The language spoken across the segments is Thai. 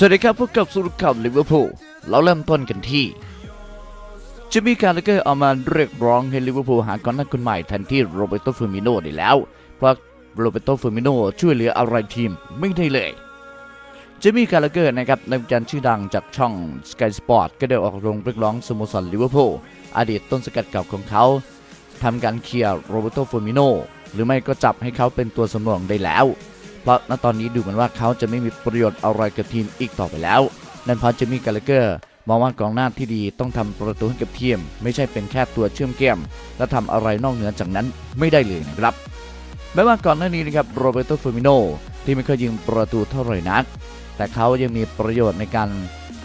สวัสดีครับพบกับสุรขับลิเวอร์พูลเราเริ่มต้นกันที่จะมีการเลเกอร์เอามาเรียกร้องให้ลิเวอร์พูลหากองหน้าคนใหม่แทนที่โรเบโตฟอร์มิโน่ได้แล้ว เพราะโรเบโตฟอร์มิโน่ช่วยเหลืออะไรทีมไม่ได้เลยจะมีการเลเกอร์นะครับนักวิจารณ์ชื่อดังจากช่อง Sky Sport ก็ได้ออกโรงเรียกร้องสโมสรลิเวอร์พูลอดีตต้นสกัดเก่าของเขาทำการเคลียร์โรเบโตฟอร์มิโน่หรือไม่ก็จับให้เขาเป็นตัวสำรองได้แล้ว ราะณตอนนี้ดูเหมือนว่าเขาจะไม่มีประโยชน์อะไรกับทีมอีกต่อไปแล้ว นั่นเพราะเจมี่กาลเกอร์มองว่ากองหน้าที่ดีต้องทำประตูให้กับทีม ไม่ใช่เป็นแค่ตัวเชื่อมแก้มและทำอะไรนอกเหนือจากนั้นไม่ได้เลยนะครับแม้ว่าก่อนหน้านี้นะครับโรเบโตเฟอร์มิโนที่ไม่เคยยิงประตูเท่าไหร่นัก แต่เขายังมีประโยชน์ในการ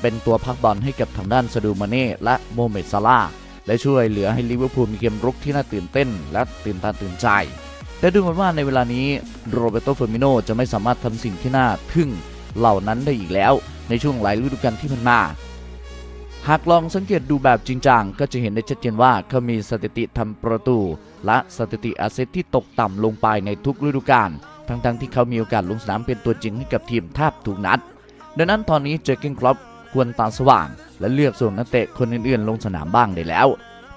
เป็นตัวพักบอลให้กับทางด้านซาดูมาเน่และโมเมดซาลาและช่วยเหลือให้ลิเวอร์พูลมีเกมรุกที่น่าตื่นเต้น และตื่นตาตื่นใจ แต่ดูเหมือนว่าในเวลานี้โรเบโตเฟอร์มิโนจะไม่สามารถทำสิ่งที่น่าทึ่งเหล่านั้นได้อีกแล้วในช่วงหลายฤดูกาลที่ผ่านมา หากลองสังเกตดูแบบจริงจังก็จะเห็นได้ชัดเจนว่าเขามีสถิติทำประตู และสถิติอาเซตที่ตกต่ำลงไปในทุกฤดูกาลทั้งๆที่เขามีโอกาสลงสนามเป็นตัวจริงให้กับทีมแทบทุกนัด ดังนั้นตอนนี้เจอเกนครอปควรตาสว่าง และเลือกส่งนักเตะคนอื่นๆ ลงสนามบ้างได้แล้ว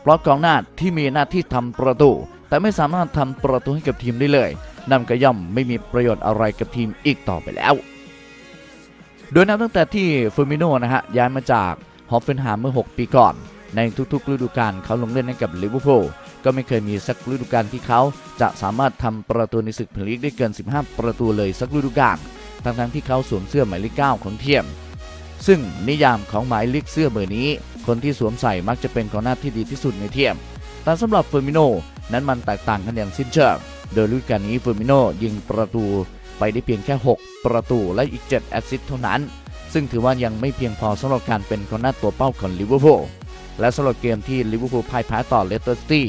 เพราะกองหน้าที่มีหน้าที่ทำประตู แต่ไม่สามารถทำประตูให้กับทีมได้เลยนั่นก็ย่อมไม่มีประโยชน์อะไรกับทีมอีกต่อไปแล้ว โดยนับตั้งแต่ที่ฟอร์มิโนนะฮะย้ายมาจากฮอฟเฟนไฮม์เมื่อ 6 ปีก่อน ในทุกๆฤดูกาลเขาลงเล่นให้กับลิเวอร์พูลก็ไม่เคยมีสักฤดูกาลที่เขาจะสามารถทำประตูในศึกพรีเมียร์ลีกได้เกิน 15 ประตูเลยสักฤดูกาลทั้งๆที่เขาสวมเสื้อหมายเลข9ของเทียม ซึ่งนิยามของหมายเลขเสื้อเบอร์นี้ คนที่สวมใส่มักจะเป็นกองหน้าที่ดีที่สุดในเทียม แต่สำหรับเฟอร์มิโนนั้นมันแตกต่างกันอย่างสิ้นเชิง โดยฤดูกาลนี้เฟอร์มิโนยิงประตูไปได้เพียงแค่ 6 ประตูและอีก 7 แอสซิสต์เท่านั้น ซึ่งถือว่ายังไม่เพียงพอสำหรับการเป็นกองหน้าตัวเป้าของลิเวอร์พูล และสำหรับเกมที่ลิเวอร์พูลพ่ายแพ้ต่อเลสเตอร์ซิตี้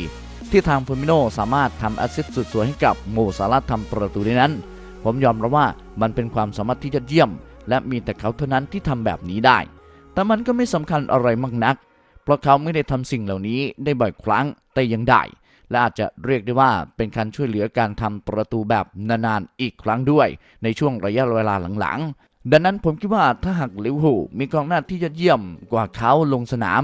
ที่ทางเฟอร์มิโนสามารถทำแอสซิสต์สุดสวยให้กับโมซาลาทำประตูได้นั้น ผมยอมรับว่ามันเป็นความสามารถที่ยอดเยี่ยม และมีแต่เขาเท่านั้นที่ทำแบบนี้ได้ แต่มันก็ไม่สำคัญอะไรมากนัก เพราะเขาไม่ได้ทำสิ่งเหล่านี้ได้บ่อยครั้งแต่ยังได้ และอาจจะเรียกได้ว่าเป็นการช่วยเหลือการทำประตูแบบนานๆอีกครั้งด้วย ในช่วงระยะเวลาหลังๆ ดังนั้นผมคิดว่าถ้าหากลิเวอร์พูลมีกองหน้าที่ยอดเยี่ยมกว่าเขาลงสนาม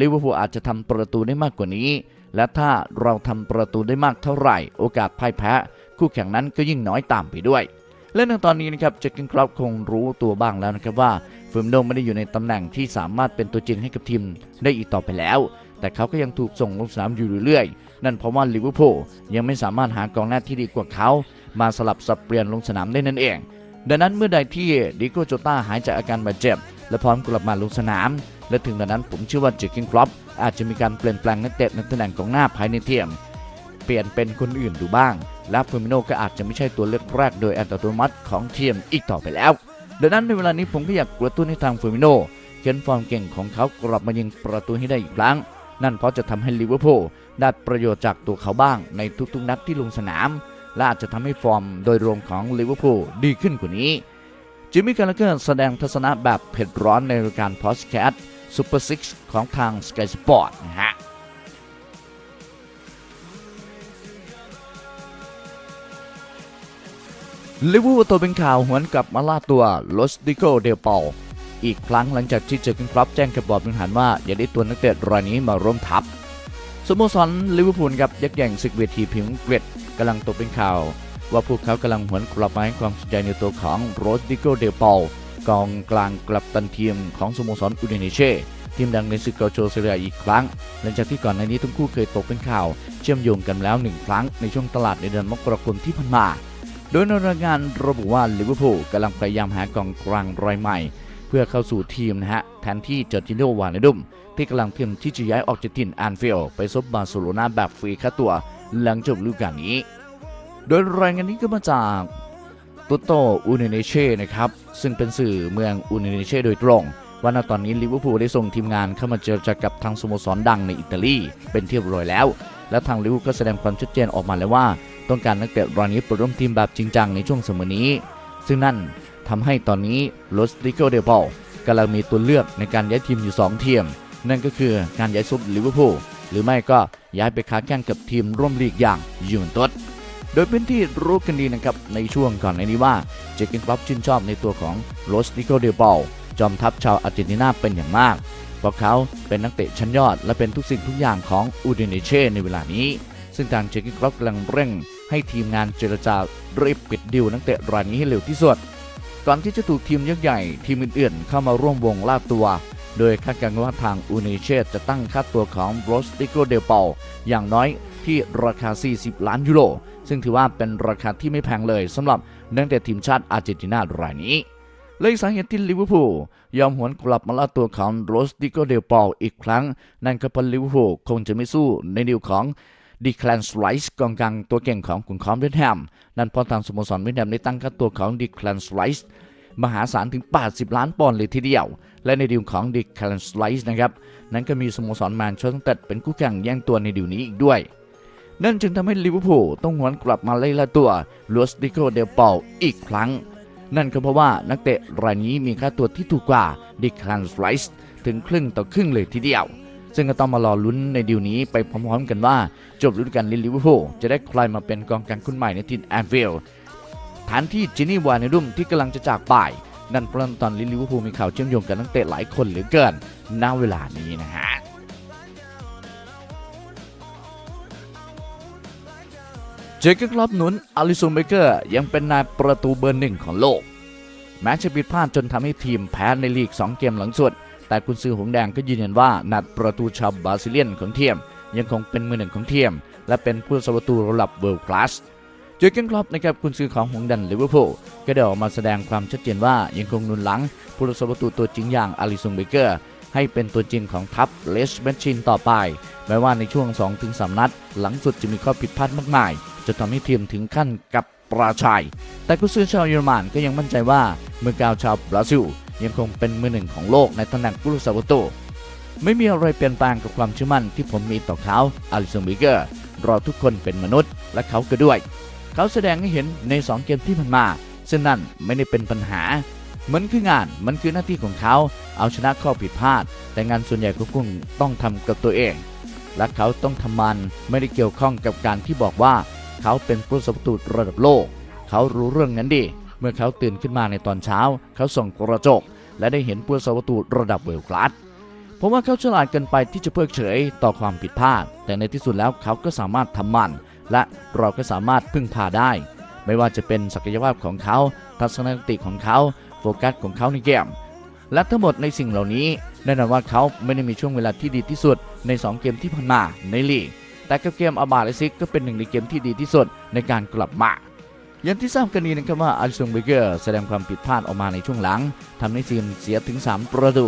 ลิเวอร์พูลอาจจะทำประตูได้มากกว่านี้ และถ้าเราทำประตูได้มากเท่าไหร่ โอกาสพ่ายแพ้ คู่แข่งนั้นก็ยิ่งน้อยตามไปด้วยและในตอนนี้นะครับเจคกินครอปคงรู้ตัวบ้างแล้วนะครับว่า เฟิร์มโดไม่ได้อยู่ในตำแหน่งที่สามารถเป็นตัวจริงให้กับทีมได้อีกต่อไปแล้ว แต่เขาก็ยังถูกส่งลงสนามอยู่เรื่อยๆ นั่นเพราะว่าลิเวอร์พูลยังไม่สามารถหากองหน้าที่ดีกว่าเขา มาสลับสับเปลี่ยนลงสนามได้นั่นเอง ดังนั้นเมื่อใดที่ดิโกโจต้าหายจากอาการบาดเจ็บ และพร้อมกลับมาลงสนาม และถึงตอนนั้นผมเชื่อว่าเจคกินครอปอาจจะมีการเปลี่ยนแปลงนักเตะในตำแหน่งกองหน้าภายในทีมเปลี่ยนเป็นคนอื่นดูบ้าง และเฟอร์มิโนก็อาจจะไม่ใช่ตัวเลือกแรกโดยอัตโนมัติของทีมอีกต่อไปแล้ว ดังนั้นในเวลานี้ผมก็อยากกระตุ้นให้ทางเฟอร์มิโนเข็นฟอร์มเก่งของเขากลับมายิงประตูให้ได้อีกครั้ง นั่นเพราะจะทำให้ลิเวอร์พูลได้ประโยชน์จากตัวเขาบ้างในทุกๆนัดที่ลงสนาม และอาจจะทำให้ฟอร์มโดยรวมของลิเวอร์พูลดีขึ้นกว่านี้จิมมี่คาร์เกอร์แสดงทัศนะแบบเผ็ดร้อนในรายการพอสแคสซูเปอร์ซิกของทาง Sky Sport นะฮะ ลิเวอร์พูลตัวเป็นข่าวหวนกลับมาล่าตัวลอสดิโกเดลเปาอีกครั้งหลังจากที่เจอกันครับแจ้งกับบอร์ดบริหารว่าอย่าได้ตัวนักเตะรายนี้มาร่วมทัพสโมสรลิเวอร์พูลกับยักษ์ใหญ่ศึกเวทีพิมพ์เกรดกำลังตกเป็นข่าว ว่าพวกเขากำลังหวนกลับมาให้ความสนใจในตัวของโรสดิโกเดลเปากองกลางกลับตันทีมของสโมสรอุดิเนเช่ทีมดังในศึกเกาโชเซเรียอีกครั้ง หลังจากที่ก่อนหน้านี้ทั้งคู่เคยตกเป็นข่าว เชื่อมโยงกันแล้วหนึ่งครั้งในช่วงตลาดในเดือนมกราคมที่ผ่านมา โดยในรายงานระบุว่าลิเวอร์พูลกำลังพยายามหากองกลางรายใหม่ เพื่อเข้าสู่ทีมนะฮะ แทนที่เจอร์จิโนวานดุม ที่กำลังเตรียมที่จะย้ายออกจากถิ่นแอนฟิลไปซบบาร์เซโลนาแบบฟรีค่าตัวหลังจบฤดูกาลนี้ โดยรายงานนี้ก็มาจากตุโตอูเนเนเช่นะครับ ซึ่งเป็นสื่อเมืองอูเนเนเช่โดยตรงว่าณตอนนี้ลิเวอร์พูลได้ส่งทีมงานเข้ามาเจรจากับทางสโมสรดังในอิตาลีเป็นที่เรียบร้อยแล้ว และทางลิเวอร์พูลก็แสดงความชัดเจนออกมาแล้วว่า ต้องการนักเตะรายนี้ไปร่วมทีมแบบจริงจังในช่วงเสมอนี้ ซึ่งนั่นทำให้ตอนนี้โรสติโกเดลเปกำลังมีตัวเลือกในการย้ายทีมอยู่ 2 ทีม นั่นก็คือการย้ายซุปลิเวอร์พูลหรือไม่ก็ย้ายไปค้าแข่งกับทีมร่วมลีกอย่างยูเวนตุสโดยเป็นที่รู้กันดีนะครับ ในช่วงก่อนในนี้ว่าเจคกินคลับชื่นชอบในตัวของโรสติโกเดลเปจอมทัพชาวอาร์เจนตินาเป็นอย่างมากเพราะเขาเป็นนักเตะชั้นยอดและเป็นทุกสิ่งทุกอย่างของอูดิเนเช่ในเวลานี้ ซึ่งทางเจอร์เกินครอปกำลังเร่ง ให้ทีมงานเจรจารีบปิดดิวนักเตะรายนี้ให้เร็วที่สุด ก่อนที่จะถูกทีมยักษ์ใหญ่ทีมอื่นๆ เข้ามาร่วมวงล่าตัว โดยคาดการณ์ว่าทางอูนิเชตจะตั้งค่าตัวของโรสติโกเดเปาอย่างน้อยที่ราคา 40 ล้านยูโร ซึ่งถือว่าเป็นราคาที่ไม่แพงเลยสำหรับนักเตะทีมชาติอาร์เจนตินารายนี้เลยสาเหตุที่ลิเวอร์พูลยอมหวนกลับมาล่าตัวของโรสติโกเดลเปาอีกครั้ง นั่นก็เพราะลิเวอร์พูลคงจะไม่สู้ในดีลของ ดีแคลนสไลส์กองกลางตัวเก่งของขุนคอมเวสต์แฮมนั่นเพราะทางสโมสรเวสต์แฮมได้ตั้งค่าตัวของดีแคลนสไลส์มหาศาลถึง 80 ล้านปอนด์เลยทีเดียว และในดีลของดีแคลนสไลส์นะครับ นั้นก็มีสโมสรแมนเชสเตอร์เป็นคู่แข่งแย่งตัวในดีลนี้อีกด้วย นั่นจึงทำให้ลิเวอร์พูลต้องหวนกลับมาไล่ล่าตัวลูสติโกเดลเปาอีกครั้ง นั่นก็เพราะว่านักเตะรายนี้มีค่าตัวที่ถูกกว่าดิคลันไรส์ถึงครึ่งต่อครึ่งเลยทีเดียว ซึ่งก็ต้องมารอลุ้นในดีลนี้ไปพร้อมๆกันว่า จบฤดูกาลลิเวอร์พูลจะได้ใครมาเป็นกองกลางคนใหม่ในทีมแอนฟิลด์ฐานที่จินนี่วานในรุ่มที่กำลังจะจากไปนั่นเพราะตอนลิเวอร์พูลมีข่าวเชื่อมโยงกับนักเตะหลายคนเหลือเกินณเวลานี้นะฮะเจอกนคลอปหนุนอลิซงเบเกอร์ยังเป็นนายประตูเบอร์หนึ่งของโลก แม้จะผิดพลาดจนทำให้ทีมแพ้ในลีก 2 เกมหลังสุด แต่กุนซือหงแดงก็ยืนยันว่านัดประตูชาวบราซิเลียนของเทียม ยังคงเป็นมือหนึ่งของเทียม และเป็นผู้สประตูระดับเวิลด์คลาสเจอร์เกนคลอปนะครับกุนซือของหงแดนลิเวอร์พูลก็ได้ออกมาแสดงความชัดเจนว่ายังคงนุนหลังผู้รักษาประตูตัวจริงอย่างอลิซงเบเกอร์ให้เป็นตัวจริงของทัพเลสเบนชินต่อไป แม้ว่าในช่วง 2-3 นัด หลังสุดจะมีข้อผิดพลาดมากมาย จะทำให้ทีมถึงขั้นกับปราชัย แต่กุนซือชาวเยอรมันก็ยังมั่นใจว่าเมื่อกาวชาวบราซิล ยังคงเป็นมือหนึ่งของโลกในตำแหน่งผู้รักษาประตูไม่มีอะไรเปลี่ยนแปลงกับความเชื่อมั่นที่ผมมีต่อเขาอลิสันเบเกอร์เราทุกคนเป็นมนุษย์และเขาก็ด้วย เขาแสดงให้เห็นใน 2 เกมที่ผ่านมาซึ่งนั่นไม่ได้เป็นปัญหา มันคืองานมันคือหน้าที่ของเขา เอาชนะข้อผิดพลาด แต่งานส่วนใหญ่ก็คงต้องทำกับตัวเอง และเขาต้องทำมันไม่ได้เกี่ยวข้องกับการที่บอกว่า เขาเป็นผู้สประตูระดับโลก เขารู้เรื่องนั้นดี เมื่อเขาตื่นขึ้นมาในตอนเช้า เขาส่องกระจก และได้เห็นผู้สประตูระดับเวลคลาสผมว่าเขาฉลาดเกินไปที่จะเพิกเฉยต่อความผิดพลาด แต่ในที่สุดแล้วเขาก็สามารถทำมัน และเราก็สามารถพึ่งพาได้ ไม่ว่าจะเป็นศักยภาพของเขา ทัศนคติของเขาโฟกัสของเขาในเกมและทั้งหมดในสิ่งเหล่านี้แน่นอนว่าเขาไม่ได้มีช่วงเวลาที่ดีที่สุดใน 2 เกมที่ผ่านมาในลีกแต่กับเกมอาบาเลซิกก็เป็นหนึ่งในเกมที่ดีที่สุดในการกลับมา อย่างที่ทราบกันดีนะครับว่าอาริซงเบเกอร์แสดงความผิดพลาดออกมาในช่วงหลังทำให้ทีมเสียถึง 3 ประตู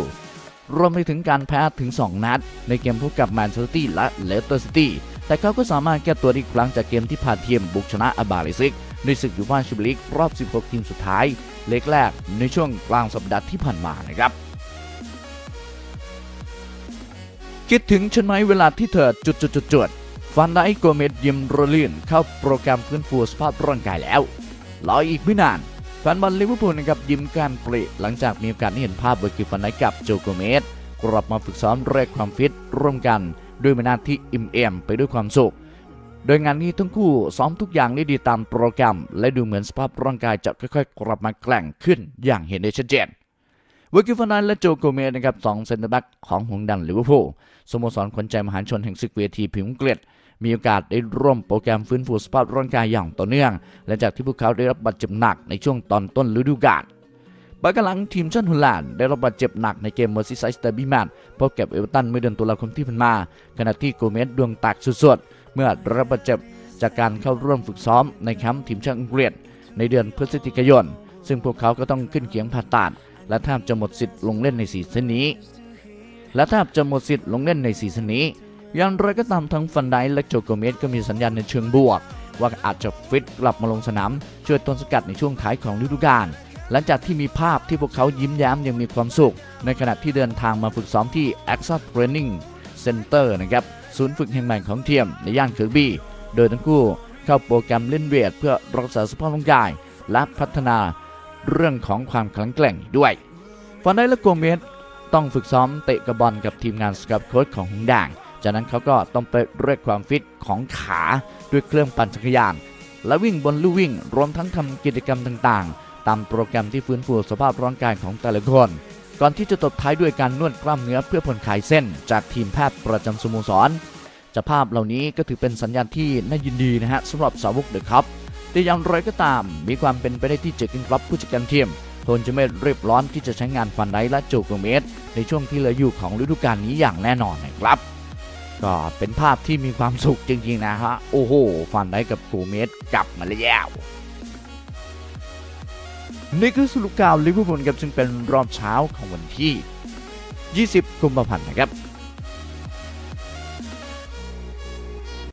รวมไปถึงการแพ้ถึง 2 นัด ในเกมพบกับแมนเชสเตอร์ซิตี้และเลสเตอร์ซิตี้แต่เขาก็สามารถแก้ตัวได้อีกครั้งจากเกมที่พาทีมบุกชนะอาบาเลซิกในศึกยูฟ่าแชมเปี้ยนลีกรอบ 16 ทีมสุดท้าย เล็กแรกในช่วงกลางสัปดาห์ที่ผ่านมานะครับคิดถึงฉันไหมเวลาที่เธอจุดจุดจุดจุด ฟันไดโกเมดยิมรลื่นเข้าโปรแกรมฟื้นฟูสภาพร่างกายแล้วรออีกไม่นานแฟนบอลลิเวอร์พูลนะครับยิ้มการเปรตหลังจากมีโอกาสได้เห็นภาพเบอร์กิฟันไดกับโจโกเมสกลับมาฝึกซ้อมเรียกความฟิตร่วมกัน ด้วยมานาที่อิ่มเอมไปด้วยความสุข โดยงานนี้ทั้งคู่ซ้อมทุกอย่างได้ดีตามโปรแกรม และดูเหมือนสภาพร่างกายจะค่อยๆ กลับมาแกร่งขึ้นอย่างเห็นได้ชัดเจนเวอร์กิฟันไดและโจโกเมสนะครับสองเซนเตอร์แบ็กของหงดันลิเวอร์พูลสโมสรขวัญใจมหาชนแห่งศึกเวทีผิวอังกฤษ มีโอกาสได้ร่วมโปรแกรมฟื้นฟูสภาพร่างกายอย่างต่อเนื่องหลังจากที่พวกเขาได้รับบาดเจ็บหนักในช่วงตอนต้นฤดูกาลบากหลังทีมชาติฮอลแลนด์ได้รับบาดเจ็บหนักในเกมเมอร์ซีไซด์เดอร์บี้แมตพบกับเอเวอร์ตันเมื่อเดือนตุลาคมที่ผ่านมา ขณะที่โกเมสดวงแตกสุดๆ เมื่อได้รับบาดเจ็บจากการเข้าร่วมฝึกซ้อมในแคมป์ทีมชาติอังกฤษในเดือนพฤศจิกายน ซึ่งพวกเขาก็ต้องขึ้นเขียงผ่าตัดและแทบจะหมดสิทธิ์ลงเล่นในซีซั่นนี้ และแทบจะหมดสิทธิ์ลงเล่นในซีซั่นนี้ อย่างไรก็ตามทั้งฟันไดและโจโกเมสก็มีสัญญาณในเชิงบวก ว่าอาจจะฟิตกลับมาลงสนามช่วยต้นสกัดในช่วงท้ายของฤดูกาลหลังจากที่มีภาพที่พวกเขายิ้มแย้มยังมีความสุข ในขณะที่เดินทางมาฝึกซ้อมที่ a x a Training Center นะครับศูนย์ฝึกแห่งใหม่ของเทียมในย่านเคิร์บี้โดยทั้งคู่เข้าโปรแกรมเล่นเวทเพื่อรักษาสภาพร่างกาย และพัฒนาเรื่องของความแข็งแกร่งด้วยฟันไดและโกเมสต้องฝึกซ้อมเตะกระบอลกับทีมงานสกับโค้ชของหงด่าง จากนั้นเขาก็ต้องไปเรียกความฟิตของขาด้วยเครื่องปั่นจักรยาน และวิ่งบนลู่วิ่ง รวมทั้งทำกิจกรรมต่างๆ ตามโปรแกรมที่ฟื้นฟูสภาพร่างกายของแต่ละคน ก่อนที่จะตบท้ายด้วยการนวดกล้ามเนื้อเพื่อผ่อนคลายเส้น จากทีมแพทย์ประจำสโมสรจากภาพเหล่านี้ก็ถือเป็นสัญญาณที่น่ายินดีนะฮะสำหรับสาวกเดอะครับแต่อย่างไรก็ตาม มีความเป็นไปได้ที่เจอกินครับผู้จัดการทีมทนจะไม่รีบร้อนที่จะใช้งานฟันไดและจโกเมสในช่วงที่เหลืออยู่ของฤดูกาลนี้อย่างแน่นอนนะครับ ก็เป็นภาพที่มีความสุขจริงๆนะฮะ โอ้โห ฟันได้กับกูเมสกลับมาแล้วนี่คือสรุปข่าวลิเวอร์พูลครับซึ่งเป็นรอบเช้าของวันที่ 20 กุมภาพันธ์นะครับ